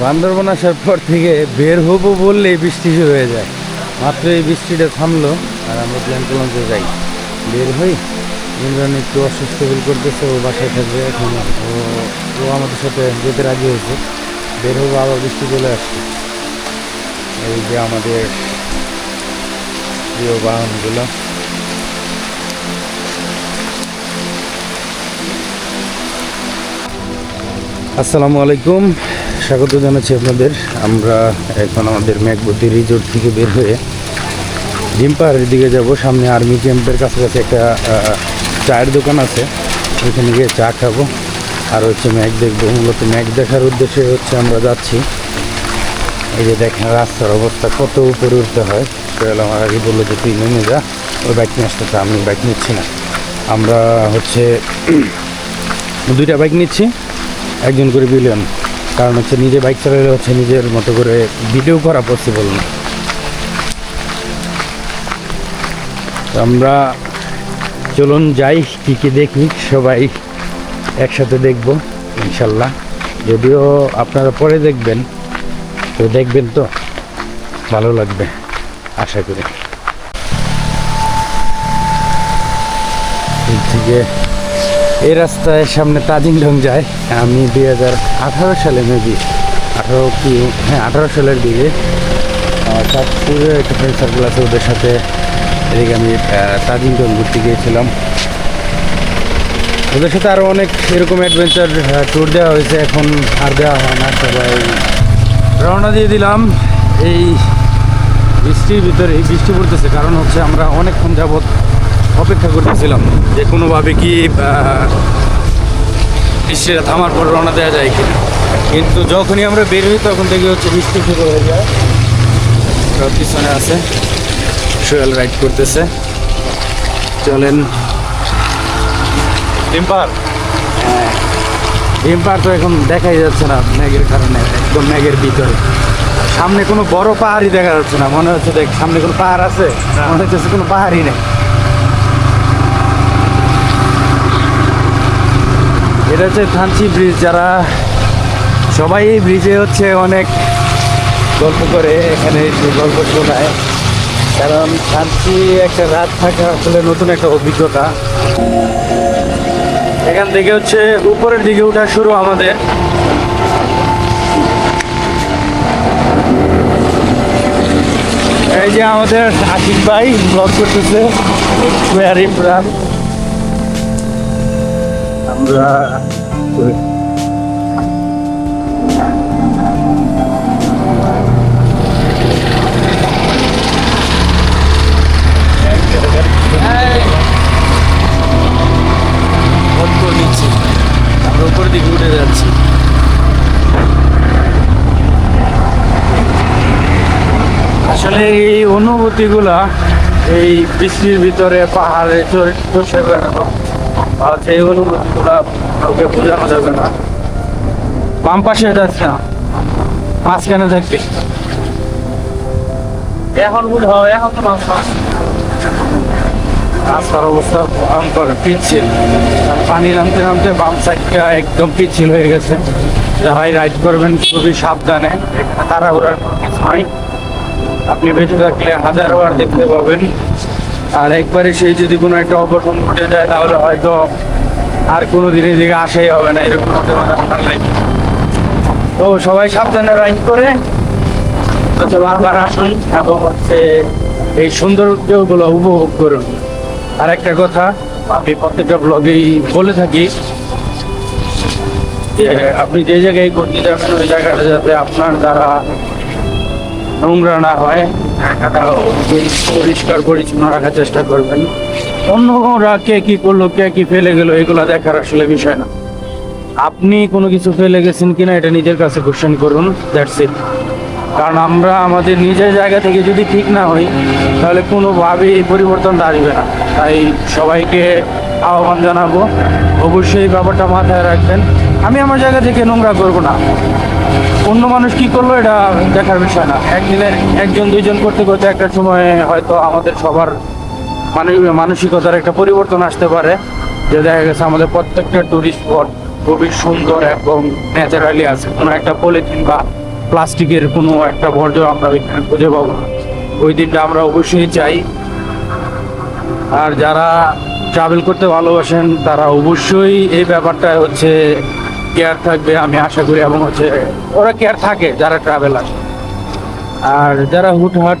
বান্দরবন আসার পর থেকে বের হব বললেই বৃষ্টি শুরু হয়ে যায়। মাত্র এই বৃষ্টিটা থামলো আর আমরা প্ল্যান করলাম যে যাই। বের হই। ইমরান একটু অসুস্থ ফিল করতেছে, ও বাসায় থাকবে এখন। ও ও আমাদের সাথে যেতে রাজি হয়েছে। বের হব, আবার বৃষ্টি চলে আসছে। এই যে আমাদের প্রিয় বাহনগুলো। আসসালামু আলাইকুম। স্বাগত জানাচ্ছি আপনাদের। আমরা এখন আমাদের ম্যাকবতী রিজোর্ট থেকে বের হয়ে ডিম পাহাড়ের দিকে যাব। সামনে আর্মি ক্যাম্পের কাছাকাছি একটা চায়ের দোকান আছে। ওইখানে গিয়ে চা খাব। আর হচ্ছে ম্যাক দেখব। মূলত ম্যাক দেখার উদ্দেশ্যে হচ্ছে আমরা যাচ্ছি। এই যে দেখেন রাস্তার অবস্থা, কত উপরে উঠতে হয়। সোহেল আমার আগে বলল যে, তুই নেমে যা। ওই বাইক নিয়ে আসতে চা আমি বাইক নিচ্ছি না। আমরা হচ্ছে দুইটা বাইক নিচ্ছি। একজন করে বিলিয়ন কারণ হচ্ছে নিজে বাইক চালালে হচ্ছে নিজের মতো করে ভিডিও করা পসিবল না। আমরা চলুন যাই, কী কী দেখি, সবাই একসাথে দেখব, ইনশাল্লাহ। যদিও আপনারা পরে দেখবেন, তো দেখবেন তো, ভালো লাগবে, আশা করি। থেকে এই রাস্তায় সামনে তাজিংডং যায়। আমি দুই হাজার আঠারো সালে মেবি আঠারো কি হ্যাঁ আঠারো সালের দিকে চাঁদপুরে একটা ফ্রেন্ড সার্কেল আছে ওদের সাথে। এদিকে আমি তাজিংডং ঘুরতে গিয়েছিলাম। ওদের সাথে আরও অনেক এরকম অ্যাডভেঞ্চার ট্যুর দেওয়া হয়েছে। এখন আর দেওয়া হয় না, সবাই রওনা দিয়ে দিলাম। এই বৃষ্টির ভিতরে বৃষ্টি পড়তেছে, কারণ হচ্ছে আমরা অনেকক্ষণ যাবৎ অপেক্ষা করতেছিলাম যে কোনোভাবে কি বৃষ্টিটা থামার পর রওনা দেওয়া যায় কিনা। কিন্তু যখনই আমরা বের হই তখন থেকে হচ্ছে বৃষ্টি শুরু হয়ে যায়। পিছনে আছে সোয়েল রাইড করতেছে। চলেন। ডিম্পার হ্যাঁ। ডিম্পার তো এখন দেখাই যাচ্ছে না ম্যাগের কারণে একদম ম্যাগের ভিতরে। সামনে কোনো বড় পাহাড়ই দেখা যাচ্ছে না মনে হচ্ছে দেখ সামনে কোনো পাহাড় আছে? মনে হচ্ছে কোনো পাহাড়ই নেই। এটা হচ্ছে থানচি ব্রিজ, যারা সবাই এই ব্রিজে হচ্ছে অনেক গল্প করে, এখানে গল্প শোনায়। কারণ থানচি একটা রাত থাকা আসলে নতুন একটা অভিজ্ঞতা। এখান থেকে হচ্ছে উপরের দিকে ওঠা শুরু আমাদের। এই যে আমাদের আশিক ভাই ব্লগ করতেছে ওয়ার ইমরান আমরা উপরের দিকে উঠে যাচ্ছি আসলে এই অনুভূতিগুলা এই বৃষ্টির ভিতরে পাহাড়ে চড়ে বেড়ানো। বোঝানো যাবে না। বাম পাশে যাচ্ছে না। মাঝখানে থাকবে এখন এখন তো। রাস্তার অবস্থা পিচ্ছিল। পানি নামতে নামতে বাম সাইডটা একদম পিচ্ছিল হয়ে গেছে। যারাই রাইড করবেন, খুবই সাবধানে। তাড়াহুড়ার কোনো আপনি বেঁচে থাকলে হাজার বার দেখতে পাবেন। আর একবারে সেই যদি কোনো একটা অঘটন ঘটে যায়, তাহলে হয়তো আর কোনো দিনের দিকে আসাই হবে না, এরকম হতে পারে তো সবাই সাবধানে রাইড করে বারবার আসুন এবং হচ্ছে এই সৌন্দর্যগুলো উপভোগ করুন। আর একটা কথা, আমি প্রত্যেকটা ব্লগেই বলে থাকি আপনি যে জায়গায় করতে যাবেন, ওই জায়গাটা যাতে আপনার দ্বারা নোংরা না হয়। পরিষ্কার পরিচ্ছন্ন রাখার চেষ্টা করবেন। অন্যরা কে কি করল, কে কি ফেলে গেলো, এগুলো দেখার আসলে বিষয় না। আপনি কোনো কিছু ফেলে গেছেন কিনা, এটা নিজের কাছে কোশ্চেন করুন দ্যাটস ইট কারণ আমরা আমাদের নিজের জায়গা থেকে যদি ঠিক না হই, তাহলে কোনোভাবেই এই পরিবর্তনটা আসবে না। তাই সবাইকে আহ্বান জানাব, অবশ্যই ব্যাপারটা মাথায় রাখবেন। আমি আমার জায়গা থেকে নোংরা করব না। অন্য মানুষ কি করল এটা দেখার বিষয় না। একদিনে একজন, দুইজন করতে করতে একটা সময় হয়তো আমাদের সবার মানে মানসিকতার একটা পরিবর্তন আসতে পারে। যে দেখা গেছে আমাদের প্রত্যেকটা টুরিস্ট স্পট খুবই সুন্দর এবং ন্যাচারালি আছে। কোনো একটা পলিথিন বা প্লাস্টিকের কোনো একটা বর্জ্য আমরা ওইখানে খুঁজে পাবো না। ওই দিনটা আমরা অবশ্যই চাই। আর যারা ট্রাভেল করতে ভালোবাসেন, তারা অবশ্যই এই ব্যাপারটা হচ্ছে কেয়ার থাকবে, আমি আশা করি, এবং হচ্ছে ওরা কেয়ার থাকে যারা ট্রাভেল আসে আর যারা হুটহাট,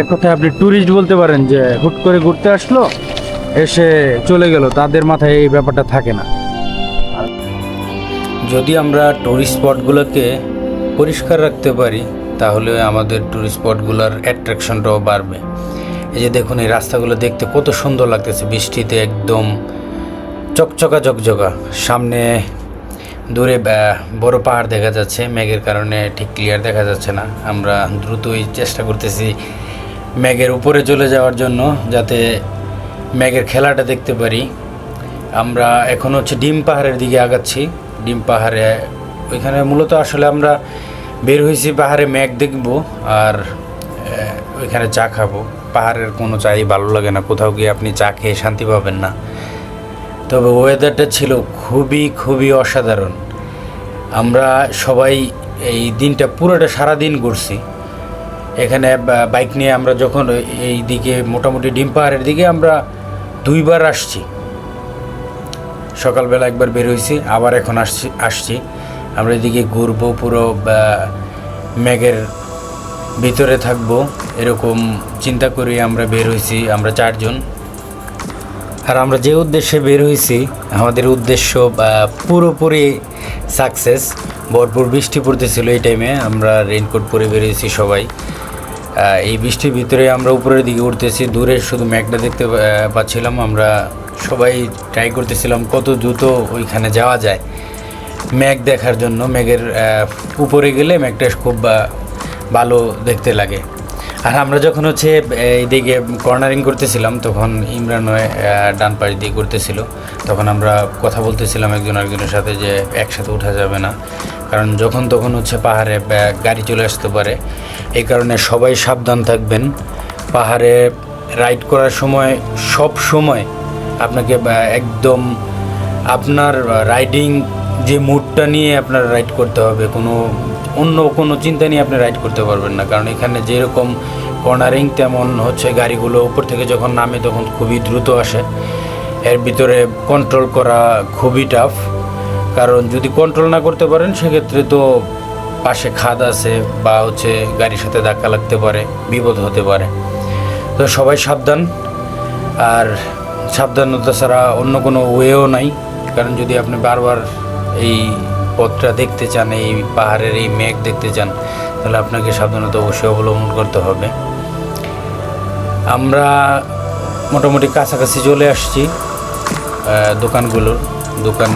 এক কথায় আপনি ট্যুরিস্ট বলতে পারেন যে হুট করে ঘুরতে আসলো, এসে চলে গেল, তাদের মাথায় এই ব্যাপারটা থাকে না। যদি আমরা ট্যুরিস্ট স্পটগুলোকে পরিষ্কার রাখতে পারি, তাহলে আমাদের ট্যুরিস্ট স্পটগুলোর অ্যাট্রাকশনটাও বাড়বে। এই যে দেখুন, এই রাস্তাগুলো দেখতে কত সুন্দর লাগতেছে, বৃষ্টিতে একদম চকচকা চকচকা সামনে দূরে বড় পাহাড় দেখা যাচ্ছে, মেঘের কারণে ঠিক ক্লিয়ার দেখা যাচ্ছে না। আমরা দ্রুতই চেষ্টা করতেছি মেঘের উপরে চলে যাওয়ার জন্য যাতে মেঘের খেলাটা দেখতে পারি। আমরা এখন হচ্ছে ডিম পাহাড়ের দিকে আগাচ্ছি। ডিম পাহাড়ে, ওইখানে মূলত আসলে আমরা বের হয়েছি পাহাড়ে মেঘ দেখব আর ওইখানে চা খাব। পাহাড়ের কোনো চাই ভালো লাগে না, কোথাও গিয়ে আপনি চা খেয়ে শান্তি পাবেন না। তবে ওয়েদারটা ছিল খুবই খুবই অসাধারণ। আমরা সবাই এই দিনটা পুরোটা সারা দিন ঘুরছি। এখানে বাইক নিয়ে আমরা যখন এই দিকে, মোটামুটি ডিম পাহাড়ের দিকে আমরা দুইবার আসছি। সকালবেলা একবার বের হয়েছি, আবার এখন আসছি আসছি। আমরা এদিকে ঘুরবো পুরো মেঘের ভিতরে থাকব, এরকম চিন্তা করে আমরা বের হয়েছি। আমরা চারজন। আর আমরা যে উদ্দেশ্যে বের হয়েছি আমাদের উদ্দেশ্য পুরোপুরি সাকসেস ভরপুর বৃষ্টি পড়তেছিল এই টাইমে আমরা রেইনকোট পরে বেরিয়েছি সবাই। এই বৃষ্টির ভিতরে আমরা উপরের দিকে উঠতেছি দূরে শুধু মেঘটা দেখতে পাচ্ছিলাম আমরা সবাই ট্রাই করতেছিলাম কত দ্রুত ওইখানে যাওয়া যায়। মেঘ দেখার জন্য আহ, উপরে গেলে মেঘটা খুব ভালো দেখতে লাগে। আর আমরা যখন হচ্ছে, এইদিকে কর্নারিং করতেছিলাম, তখন ইমরান ডান পাশ দিয়ে করতেছিল তখন আমরা কথা বলতেছিলাম একজন একজনের সাথে যে একসাথে ওঠা যাবে না। কারণ যখন তখন হচ্ছে পাহাড়ে গাড়ি চলে আসতে পারে। এই কারণে সবাই সাবধান থাকবেন। পাহাড়ে রাইড করার সময়, সব সময় আপনাকে একদম আপনার রাইডিং যে মুডটা নিয়ে আপনার রাইড করতে হবে। কোনো অন্য কোনো চিন্তা নিয়ে আপনি রাইড করতে পারবেন না। কারণ এখানে যেরকম কর্নারিং তেমন হচ্ছে গাড়িগুলো উপর থেকে যখন নামে তখন খুবই দ্রুত আসে। এর ভিতরে কন্ট্রোল করা খুবই টাফ কারণ যদি কন্ট্রোল না করতে পারেন, সেক্ষেত্রে তো পাশে খাদ আছে বা হচ্ছে গাড়ির সাথে ধাক্কা লাগতে পারে, বিপদ হতে পারে। তো সবাই সাবধান। আর সাবধানতা ছাড়া অন্য কোনো ওয়েও নাই। কারণ যদি আপনি বারবার এই পথটা দেখতে চান, এই পাহাড়ের এই মেঘ দেখতে চান, তাহলে আপনাকে সাবধানতা অবশ্যই অবলম্বন করতে হবে। আমরা মোটামুটি কাছাকাছি চলে আসছি দোকানগুলোর, দোকান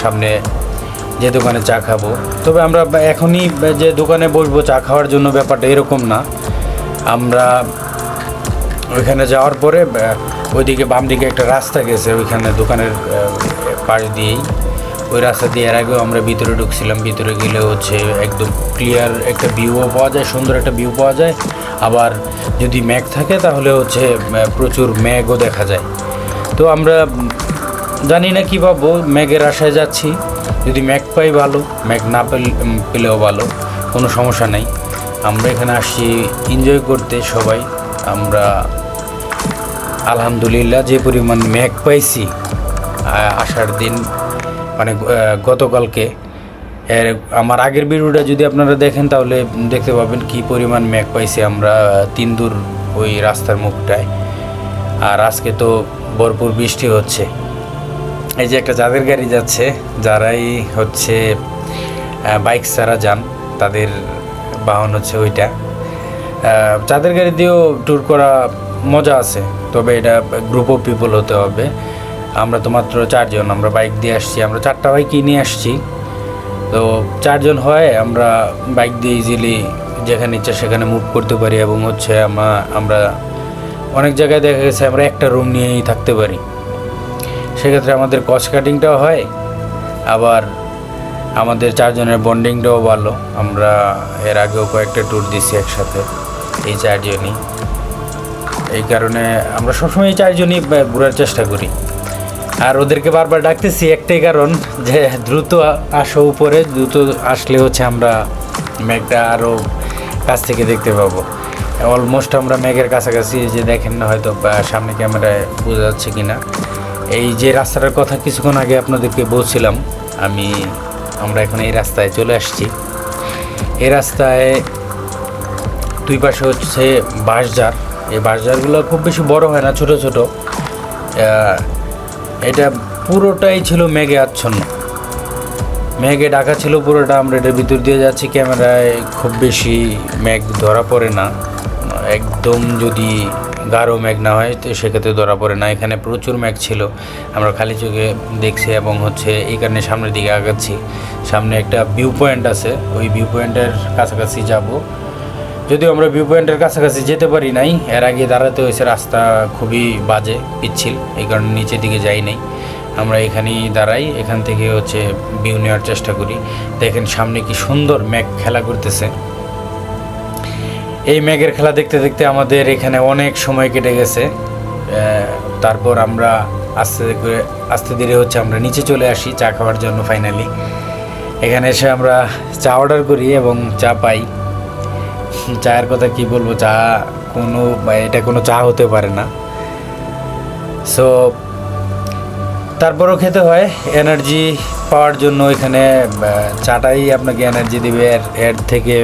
সামনে যে দোকানে চা খাব। তবে আমরা এখনই যে দোকানে বসবো, চা খাওয়ার জন্য ব্যাপারটা এরকম না। আমরা ওইখানে যাওয়ার পরে ওইদিকে বাম দিকে একটা রাস্তা গেছে, ওইখানে দোকানের পাশ দিয়েই। ওই রাস্তা দিয়ে এর আগেও আমরা ভিতরে ঢুকছিলাম, ভিতরে গেলে হচ্ছে একদম ক্লিয়ার একটা ভিউও পাওয়া যায়, সুন্দর একটা ভিউ পাওয়া যায়। আবার যদি ম্যাগ থাকে তাহলে হচ্ছে প্রচুর ম্যাগও দেখা যায়। তো আমরা জানি না কী পাবো ম্যাগের আশায় যাচ্ছি। যদি ম্যাগ পাই ভালো ম্যাগ না পেল- পেলেও ভালো, কোনো সমস্যা নেই। আমরা এখানে আসছি এনজয় করতে সবাই। আমরা আলহামদুলিল্লাহ যে পরিমাণ ম্যাগ পাইছি আসার দিন মানে গতকালকে। এর, আমার আগের ভিডিওটা যদি আপনারা দেখেন, তাহলে দেখতে পাবেন কি পরিমাণ ম্যাগ পাইছি আমরা তিন দূর ওই রাস্তার মুখটায়। আর আজকে তো ভরপুর বৃষ্টি হচ্ছে। এই যে একটা যাদের গাড়ি যাচ্ছে, যারাই হচ্ছে বাইক ছাড়া যান, তাদের বাহন হচ্ছে ওইটা। চাঁদের গাড়ি দিয়েও ট্যুর করা মজা আছে, তবে এটা গ্রুপ অফ পিপল হতে হবে। আমরা তো মাত্র চারজন, আমরা বাইক দিয়ে আসছি, আমরা চারটা বাইকই নিয়ে আসছি। তো চারজন হয় আমরা বাইক দিয়ে ইজিলি যেখানে ইচ্ছা সেখানে মুভ করতে পারি এবং হচ্ছে আমরা আমরা অনেক জায়গায় দেখা গেছে আমরা একটা রুম নিয়েই থাকতে পারি। সেক্ষেত্রে আমাদের কস্ট কাটিংটাও হয়, আবার আমাদের চারজনের বন্ডিংটাও ভালো। আমরা এর আগেও কয়েকটা ট্যুর দিছি একসাথে, এই চারজনই। এই কারণে আমরা সবসময় এই চারজনই ঘোরার চেষ্টা করি। আর ওদেরকে বারবার ডাকতেছি একটাই কারণ যে দ্রুত আসো উপরে, দ্রুত আসলে হচ্ছে আমরা মেঘটা আরও কাছ থেকে দেখতে পাবো। অলমোস্ট আমরা মেঘের কাছাকাছি যে দেখেন না হয়তো সামনে ক্যামেরায় বোঝা যাচ্ছে কি না এই যে রাস্তাটার কথা কিছুক্ষণ আগে আপনাদেরকে বলছিলাম, আমি, আমরা এখন এই রাস্তায় চলে আসছি। এই রাস্তায় দুই পাশে হচ্ছে বাঁশঝাড়। এই বাঁশঝাড়গুলো খুব বেশি বড় হয় না, ছোট ছোট। এটা পুরোটাই ছিল মেঘে আচ্ছন্ন। মেঘে ঢাকা ছিল পুরোটা, আমরা এটার ভিতর দিয়ে যাচ্ছি, ক্যামেরায় খুব বেশি মেঘ ধরা পড়ে না। একদম যদি গাঢ় মেঘ না হয়, তো সেক্ষেত্রে ধরা পড়ে না। এখানে প্রচুর মেঘ ছিল। আমরা খালি চোখে দেখছি এবং হচ্ছে এই কারণে সামনের দিকে আগাচ্ছি। সামনে একটা ভিউ পয়েন্ট আছে। ওই ভিউ পয়েন্টের কাছাকাছি যাব। যদিও আমরা ভিউ পয়েন্টের কাছাকাছি যেতে পারি নাই, এর আগে দাঁড়াতে হয়েছে রাস্তা খুবই বাজে, পিচ্ছিল, এই কারণে নিচের দিকে যাই নাই। আমরা এখানেই দাঁড়াই, এখান থেকে হচ্ছে ভিউ নেওয়ার চেষ্টা করি। দেখেন সামনে কি সুন্দর মেঘ খেলা করতেছে। এই মেঘের খেলা দেখতে দেখতে আমাদের এখানে অনেক সময় কেটে গেছে। তারপর আমরা আস্তে করে, আস্তে ধীরে হচ্ছে আমরা নিচে চলে আসি, চা খাওয়ার জন্য ফাইনালি এখানে এসে আমরা চা অর্ডার করি এবং চা পাই। চায়ের কথা কি বলব? চা কোনো এটা কোনো চা হতে পারে না। সো তারপরও খেতে হয় এনার্জি পাওয়ার জন্য এখানে চাটাই আপনাকে এনার্জি দেবে। এর থেকে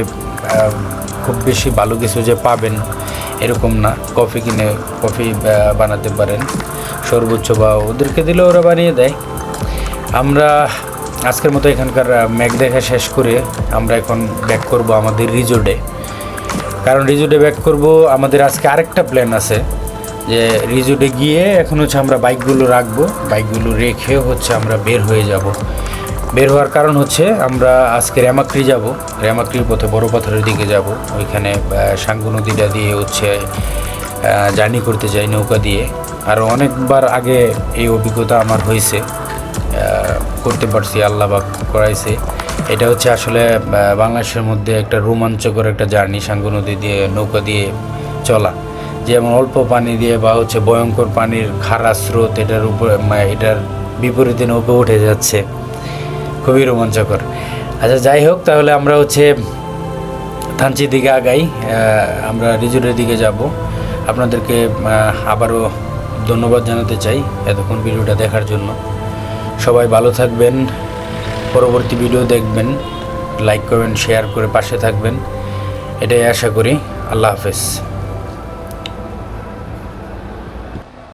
খুব বেশি ভালো কিছু যে পাবেন এরকম না। কফি কিনে, কফি বানাতে পারেন। সর্বোচ্চ বা ওদেরকে দিলে ওরা বানিয়ে দেয়। আমরা আজকের মতো এখানকার ম্যাক দেখা শেষ করে আমরা এখন ব্যাক করব আমাদের রিজোর্টে। কারণ রিজোর্টে ব্যাক করব, আমাদের আজকে আরেকটা প্ল্যান আছে যে রিজোর্টে গিয়ে এখন হচ্ছে আমরা বাইকগুলো রাখব, বাইকগুলো রেখে হচ্ছে আমরা বের হয়ে যাব। বের হওয়ার কারণ হচ্ছে আমরা আজকে রেমাক্রি যাব রেমাক্রির পথে বড় পাথরের দিকে যাব, ওইখানে সাঙ্গু নদীটা দিয়ে হচ্ছে জার্নি করতে যাই নৌকা দিয়ে। আর অনেকবার আগে এই অভিজ্ঞতা আমার হয়েছে করতে পারছি, আল্লাহ পাক করাইছে। এটা হচ্ছে আসলে বাংলাদেশের মধ্যে একটা রোমাঞ্চকর একটা জার্নি সাঙ্গু নদী দিয়ে, নৌকা দিয়ে চলা। যেমন অল্প পানি দিয়ে বা হচ্ছে ভয়ঙ্কর পানির খারা স্রোত, এটার উপরে মা- এটার বিপরীতে নৌকা উঠে যাচ্ছে। খুবই রোমাঞ্চকর। আচ্ছা যাই হোক, তাহলে আমরা হচ্ছে থানচির দিকে আগাই। আমরা রিজোর্টের দিকে যাব। আপনাদেরকে আবারও ধন্যবাদ জানাতে চাই এতক্ষণ ভিডিওটা দেখার জন্য। সবাই ভালো থাকবেন। পরবর্তী ভিডিও দেখবেন লাইক করবেন শেয়ার করে পাশে থাকবেন। এটাই আশা করি। আল্লাহ হাফেজ।